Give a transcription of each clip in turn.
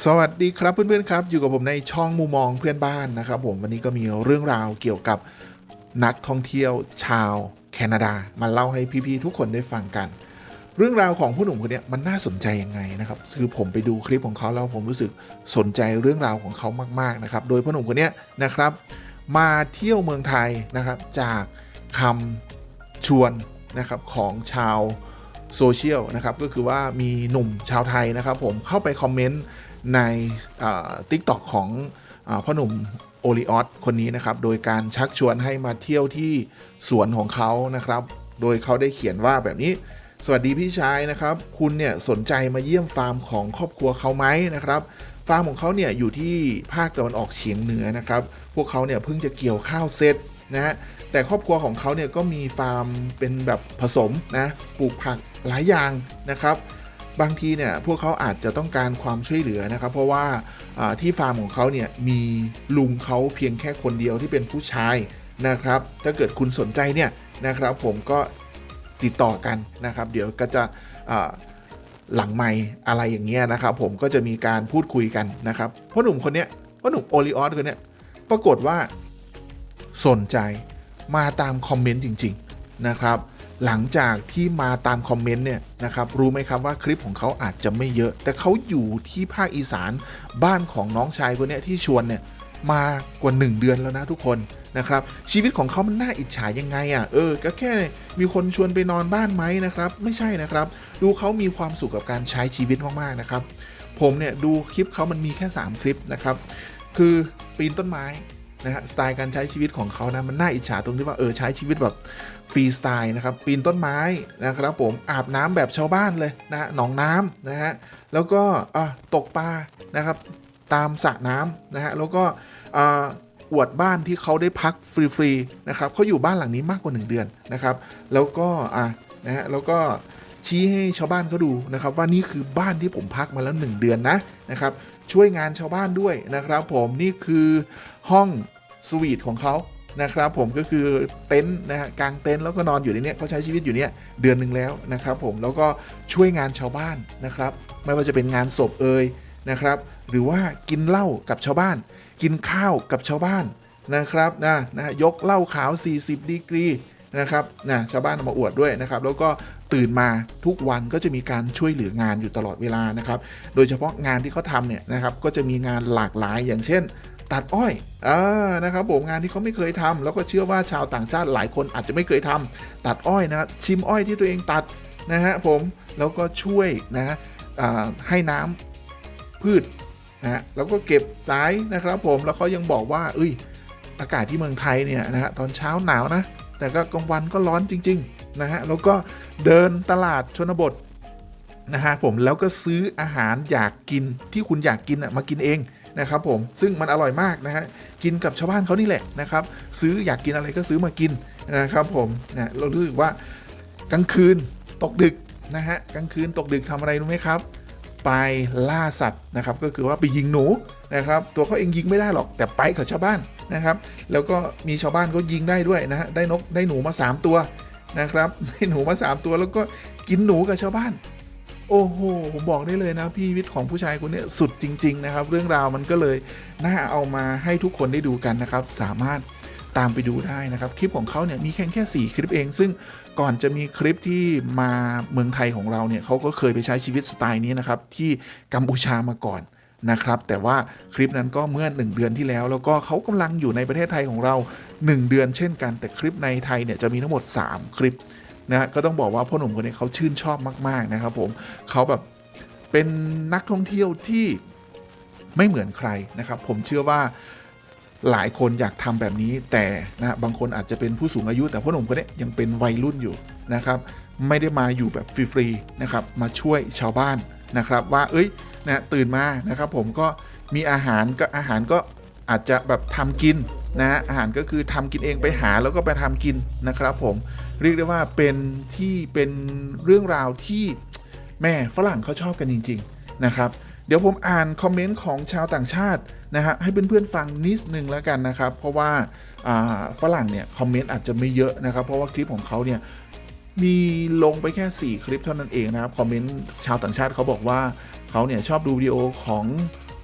สวัสดีครับเพื่อนๆครับอยู่กับผมในช่องมุมมองเพื่อนบ้านนะครับผมวันนี้ก็มีเรื่องราวเกี่ยวกับนักท่องเที่ยวชาวแคนาดามาเล่าให้พี่ๆทุกคนได้ฟังกัน เรื่องราวของผู้หนุ่มคนนี้มันน่าสนใจยังไงนะครับคือผมไปดูคลิปของเขาแล้วผมรู้สึกสนใจเรื่องราวของเขามากๆนะครับโดยผู้หนุ่มคนนี้นะครับ มาเที่ยวเมืองไทยนะครับจากคำชวนนะครับของชาวโซเชียลนะครับก็คือว่ามีหนุ่มชาวไทยนะครับ ผมเข้าไปคอมเมนต์ ในทิกตอกของอพ่อหนุ่มโอลิออสคนนี้นะครับ โดยการชักชวนให้มาเที่ยวที่สวนของเขานะครับ โดยเขาได้เขียนว่าแบบนี้ สวัสดีพี่ชายนะครับ คุณเนี่ยสนใจมาเยี่ยมฟาร์มของครอบครัวเขาไหมนะครับ ฟาร์มของเขาเนี่ยอยู่ที่ภาคตะวันออกเฉียงเหนือนะครับ พวกเขาเนี่ยเพิ่งจะเกี่ยวข้าวเสร็จนะฮะแต่ครอบครัวของเขาเนี่ยก็มีฟาร์มเป็นแบบผสมนะ ปลูกผักหลายอย่างนะครับ บางทีเนี่ยพวกเขาอาจจะต้องการความช่วยเหลือนะครับ เพราะว่าที่ฟาร์มของเขาเนี่ยมีลุงเขาเพียงแค่คนเดียวที่เป็นผู้ชายนะครับ ถ้าเกิดคุณสนใจเนี่ยนะครับผมก็ติดต่อกันนะครับ เดี๋ยวก็จะหลังไม่อะไรอย่างเงี้ยนะครับผมก็จะมีการพูดคุยกันนะครับพ่อหนุ่มคนเนี้ยพ่อหนุ่มโอลิออสคนเนี้ยปรากฏว่าสนใจมาตามคอมเมนต์จริง ๆนะครับ หลังจากที่มาตามคอมเมนต์เนี่ยนะครับรู้ไหมครับว่าคลิปของเขาอาจจะไม่เยอะ แต่เขาอยู่ที่ภาคอีสานบ้านของน้องชายคนนี้ที่ชวนเนี่ยมากว่า 1 เดือนแล้วนะทุกคนนะครับชีวิตของเขามันน่าอิจฉายังไงอะ่ะเออก็แค่มีคนชวนไปนอนบ้านไหมนะครับ ไม่ใช่นะครับ ดูเขามีความสุขกับการใช้ชีวิตมากๆนะครับ ผมเนี่ยดูคลิปเขามันมีแค่ 3 คลิปนะครับ คือปีนต้นไม้ นะฮะสไตล์การใช้ชีวิตของเขานะมันน่าอิจฉาตรงที่ว่าเออใช้ชีวิตแบบฟรีสไตล์นะครับปีนต้นไม้นะครับผมอาบน้ำแบบชาวบ้านเลยนะฮะหนองน้ำนะฮะแล้วก็อะตกปลานะครับตามสระน้ำนะฮะแล้วก็อ่าอวดบ้านที่เขาได้พักฟรีๆนะครับเขาอยู่บ้านหลังนี้มากกว่า 1 เดือนนะครับ แล้วก็อะนะฮะแล้วก็ชี้ให้ชาวบ้านเขาดูนะครับ ว่านี่คือบ้านที่ผมพักมาแล้ว 1 เดือนนะนะครับ ช่วยงานชาวบ้านด้วยนะครับผมนี่คือห้องสวีทของเขานะครับผมก็คือเต็นท์นะฮะกางเต็นท์แล้วก็นอนอยู่ในนี้เขาใช้ชีวิตอยู่เนี้ยเดือนหนึ่งแล้วนะครับผมแล้วก็ช่วยงานชาวบ้านนะครับ ไม่ว่าจะเป็นงานศพเอ่ยนะครับ หรือว่ากินเหล้ากับชาวบ้าน กินข้าวกับชาวบ้านนะครับนะนะยกเหล้าขาว 40 ดีกรีนะครับนะชาวบ้านเอามาอวดด้วยนะครับ แล้วก็ ตื่นมาทุกวันก็จะมีการช่วยเหลืองานอยู่ตลอดเวลานะครับ โดยเฉพาะงานที่เขาทำเนี่ยนะครับก็จะมีงานหลากหลายอย่างเช่น ตัดอ้อยอนะครับผมงานที่เขาไม่เคยทำแล้วก็เชื่อว่าชาวต่างชาติหลายคนอาจจะไม่เคยทำตัดอ้อยนะครับชิมอ้อยที่ตัวเองตัดนะฮะผมแล้วก็ช่วยนะให้น้ำพืชนะฮะแล้วก็เก็บสายนะครับผมแล้วเขายังบอกว่าเอ้ยอากาศที่เมืองไทยเนี่ยนะฮะตอนเช้าหนาวนะแต่ก็กลางวันก็ร้อนจริง ๆ นะฮะแล้วก็เดินตลาดชนบทนะฮะผมแล้วก็ซื้ออาหารอยากกินที่คุณอยากกินอะมากินเองนะครับผมซึ่งมันอร่อยมากนะฮะกินกับชาวบ้านเขานี่แหละนะครับซื้ออยากกินอะไรก็ซื้อมากินนะครับผมนะเรารู้สึกว่ากลางคืนตกดึกนะฮะกลางคืนตกดึกทำอะไรรู้ไหมครับ ไปล่าสัตว์นะครับก็คือว่าไปยิงหนูนะครับตัวเขาเองยิงไม่ได้หรอกแต่ไปกับชาวบ้านนะครับ แล้วก็มีชาวบ้านก็ยิงได้ด้วยนะฮะได้นกได้หนูมา 3 ตัว นะครับได้หนูมา3ตัวแล้วก็กินหนูกับชาวบ้าน โอ้โหผมบอกได้เลยนะพี่วิทย์ของผู้ชายคนนี้สุดจริง ๆ นะครับ เรื่องราวมันก็เลยน่าเอามาให้ทุกคนได้ดูกันนะครับ สามารถตามไปดูได้นะครับ คลิปของเขาเนี่ยมีแค่แค่ 4 คลิปเอง ซึ่งก่อนจะมีคลิปที่มาเมืองไทยของเราเนี่ยเขาก็เคยไปใช้ชีวิตสไตล์นี้นะครับที่กัมพูชามาก่อน นะครับ แต่ว่าคลิปนั้นก็เมื่อ 1 เดือนที่แล้ว แล้วก็เขากำลังอยู่ในประเทศไทยของเรา 1 เดือนเช่นกัน แต่คลิปในไทยเนี่ยจะมีทั้งหมด 3 คลิปนะก็ต้องบอกว่าพ่อหนุ่มคนนี้เขาชื่นชอบมาก ๆ นะครับผมเขาแบบเป็นนักท่องเที่ยวที่ไม่เหมือนใครนะครับ ผมเชื่อว่าหลายคนอยากทำแบบนี้ แต่นะบางคนอาจจะเป็นผู้สูงอายุ แต่พ่อหนุ่มคนนี้ยังเป็นวัยรุ่นอยู่นะครับ ไม่ได้มาอยู่แบบฟรีๆนะครับ มาช่วยชาวบ้าน นะครับว่าเอ้ยนะตื่นมานะครับผมก็มีอาหารก็อาหารก็อาจจะแบบทำกินนะอาหารก็คือทำกินเองไปหาแล้วก็ไปทำกินนะครับผมเรียกได้ว่าเป็นที่เป็นเรื่องราวที่แม่ฝรั่งเขาชอบกันจริง ๆนะครับ เดี๋ยวผมอ่านคอมเมนต์ของชาวต่างชาตินะฮะให้เพื่อนๆฟังนิดนึงแล้วกันนะครับ เพราะว่าฝรั่งเนี่ยคอมเมนต์อาจจะไม่เยอะนะครับ เพราะว่าคลิปของเขาเนี่ย มีลงไปแค่ 4 คลิปเท่านั้นเองนะครับ คอมเมนต์ชาวต่างชาติเขาบอกว่าเขาเนี่ยชอบดูวิดีโอของ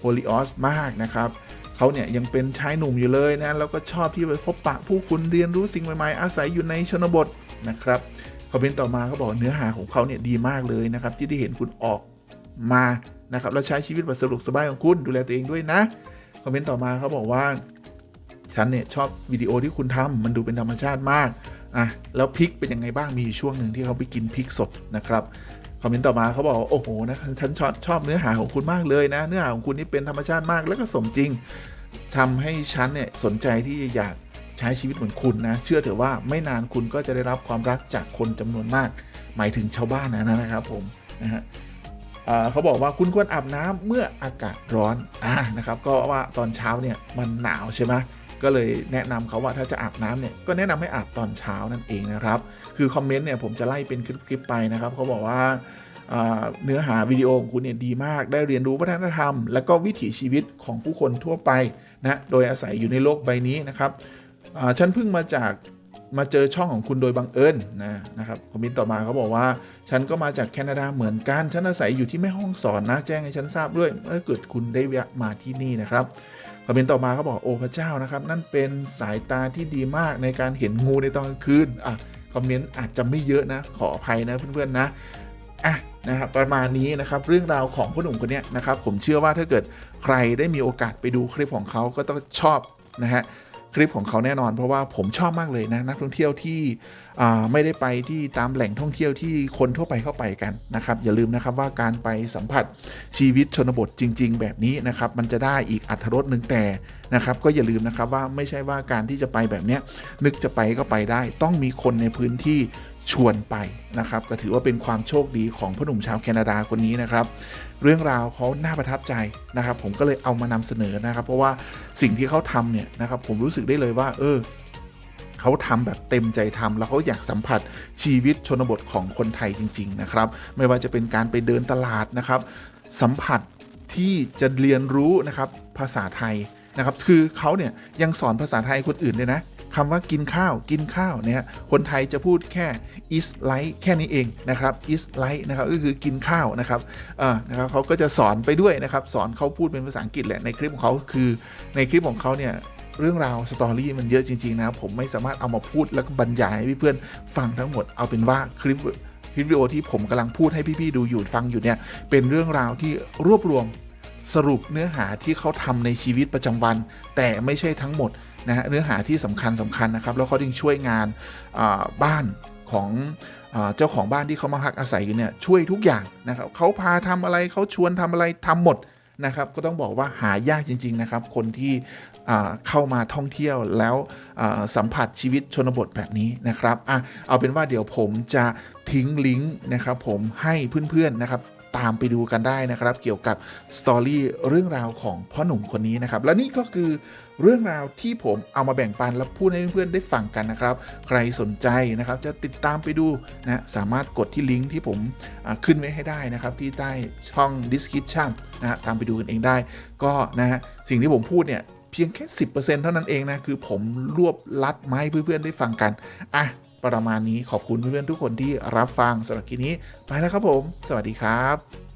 โฮลิออสมากนะครับเขาเนี่ยยังเป็นชายหนุ่มอยู่เลยนะ แล้วก็ชอบที่ไปพบปะผู้คนเรียนรู้สิ่งใหม่ๆ อาศัยอยู่ในชนบทนะครับ คอมเมนต์ต่อมาเขาบอกเนื้อหาของเขาเนี่ยดีมากเลยนะครับ ที่ได้เห็นคุณออกมานะครับแล้วใช้ชีวิตแบบสะดวกสบายของคุณดูแลตัวเองด้วยนะ คอมเมนต์ต่อมาเขาบอกว่าฉันเนี่ยชอบวิดีโอที่คุณทำมันดูเป็นธรรมชาติมาก อะแล้วพริกเป็นยังไงบ้างมีช่วงหนึ่งที่เขาไปกินพริกสดนะครับคอมเมนต์ต่อมาเขาบอกว่าโอ้โหนะฉันชอบชอบเนื้อหาของคุณมากเลยนะ เนื้อหาของคุณนี่เป็นธรรมชาติมากแล้วก็สมจริงทำให้ฉันเนี่ยสนใจที่จะอยากใช้ชีวิตเหมือนคุณนะ เชื่อเถอะว่าไม่นานคุณก็จะได้รับความรักจากคนจำนวนมาก หมายถึงชาวบ้านนะนะครับผมนะฮะเขาบอกว่าคุณควรอาบน้ำเมื่ออากาศร้อนอ่านะครับ ก็ว่าตอนเช้าเนี่ยมันหนาวใช่ไหม ก็เลยแนะนำเขาว่าถ้าจะอาบน้ำเนี่ยก็แนะนำให้อาบตอนเช้านั่นเองนะครับ คือคอมเมนต์เนี่ยผมจะไล่เป็นคลิปๆไปนะครับเขาบอกว่าเนื้อหาวิดีโอของคุณเนี่ยดีมาก ได้เรียนรู้วัฒนธรรม และก็วิถีชีวิตของผู้คนทั่วไปนะ โดยอาศัยอยู่ในโลกใบนี้นะครับฉันเพิ่งมาจาก มาเจอช่องของคุณโดยบังเอิญนะนะครับคอมเมนต์ต่อมาเขาบอกว่า ฉันก็มาจากแคนาดาเหมือนกัน ฉันอาศัยอยู่ที่แม่ห้องสอนนะ แจ้งให้ฉันทราบด้วยถ้าเกิดคุณได้แวะมาที่นี่นะครับคอมเมนต์ต่อมาเขาบอกโอ้พระเจ้านะครับ นั่นเป็นสายตาที่ดีมากในการเห็นงูในตอนกลางคืนอะคอมเมนต์อาจจะไม่เยอะนะ ขออภัยนะเพื่อนๆนะอะนะครับประมาณนี้นะครับเรื่องราวของผู้หนุ่มคนนี้นะครับผมเชื่อว่าถ้าเกิดใครได้มีโอกาสไปดูคลิปของเขาก็ต้องชอบนะฮะ คลิปของเขาแน่นอน เพราะว่าผมชอบมากเลยนะนักท่องเที่ยวที่ไม่ได้ไปที่ตามแหล่งท่องเที่ยวที่คนทั่วไปเข้าไปกันนะครับ อย่าลืมนะครับว่าการไปสัมผัสชีวิตชนบทจริง ๆ แบบนี้นะครับมันจะได้อีกอัธรสหนึ่งแต่นะครับ ก็อย่าลืมนะครับว่าไม่ใช่ว่าการที่จะไปแบบนี้นึกจะไปก็ไปได้ ต้องมีคนในพื้นที่ ชวนไปนะครับ ก็ถือว่าเป็นความโชคดีของพ่อหนุ่มชาวแคนาดาคนนี้นะครับ เรื่องราวเขาน่าประทับใจนะครับ ผมก็เลยเอามานำเสนอนะครับ เพราะว่าสิ่งที่เขาทำเนี่ยนะครับผมรู้สึกได้เลยว่า เออเขาทำแบบเต็มใจทำแล้วเขาอยากสัมผัสชีวิตชนบทของคนไทยจริง ๆ นะครับ ไม่ว่าจะเป็นการไปเดินตลาดนะครับ สัมผัสที่จะเรียนรู้นะครับภาษาไทยนะครับ คือเขาเนี่ยยังสอนภาษาไทยคนอื่นเลยนะ คำว่ากินข้าวกินข้าวเนี่ยคนไทยจะพูดแค่ is like แค่นี้เองนะครับ is like นะครับก็คือกินข้าวนะครับอ่านะครับเขาก็จะสอนไปด้วยนะครับ สอนเขาพูดเป็นภาษาอังกฤษแหละในคลิปของเขาคือในคลิปของเขาเนี่ยเรื่องราวสตอรี่มันเยอะจริง ๆ นะครับผมไม่สามารถเอามาพูดแล้วก็บรรยายให้เพื่อนฟังทั้งหมดเอาเป็นว่าคลิปคลิปวิดีโอที่ผมกำลังพูดให้พี่ ๆ ดูอยู่ฟังอยู่เนี่ย เป็นเรื่องราวที่รวบรวมสรุปเนื้อหาที่เขาทำในชีวิตประจำวัน แต่ไม่ใช่ทั้งหมด นะฮะเนื้อหาที่สำคัญสำคัญนะครับ แล้วเขาจึงช่วยงานบ้านของเจ้าของบ้านที่เขามาพักอาศัยอยู่เนี่ยช่วยทุกอย่างนะครับเขาพาทำอะไรเขาชวนทำอะไรทำหมดนะครับ ก็ต้องบอกว่าหายากจริง ๆนะครับ คนที่เข้ามาท่องเที่ยวแล้วสัมผัสชีวิตชนบทแบบนี้นะครับอะเอาเป็นว่าเดี๋ยวผมจะทิ้งลิงก์นะครับ ผมให้เพื่อนๆนะครับ ตามไปดูกันได้นะครับ เกี่ยวกับสตอรี่เรื่องราวของพ่อหนุ่มคนนี้นะครับ และนี่ก็คือเรื่องราวที่ผมเอามาแบ่งปันและพูดให้เพื่อนๆได้ฟังกันนะครับ ใครสนใจนะครับจะติดตามไปดูนะสามารถกดที่ลิงก์ที่ผมขึ้นไว้ให้ได้นะครับ ที่ใต้ช่อง description นะฮะตามไปดูกันเองได้ ก็นะฮะสิ่งที่ผมพูดเนี่ยเพียงแค่ 10%เท่านั้นเองนะ คือผมรวบลัดมาให้เพื่อนๆได้ฟังกัน อะ ประมาณนี้ขอบคุณเพื่อนๆทุกคนที่รับฟังสำหรับคลิปนี้ไปแล้วครับผม สวัสดีครับ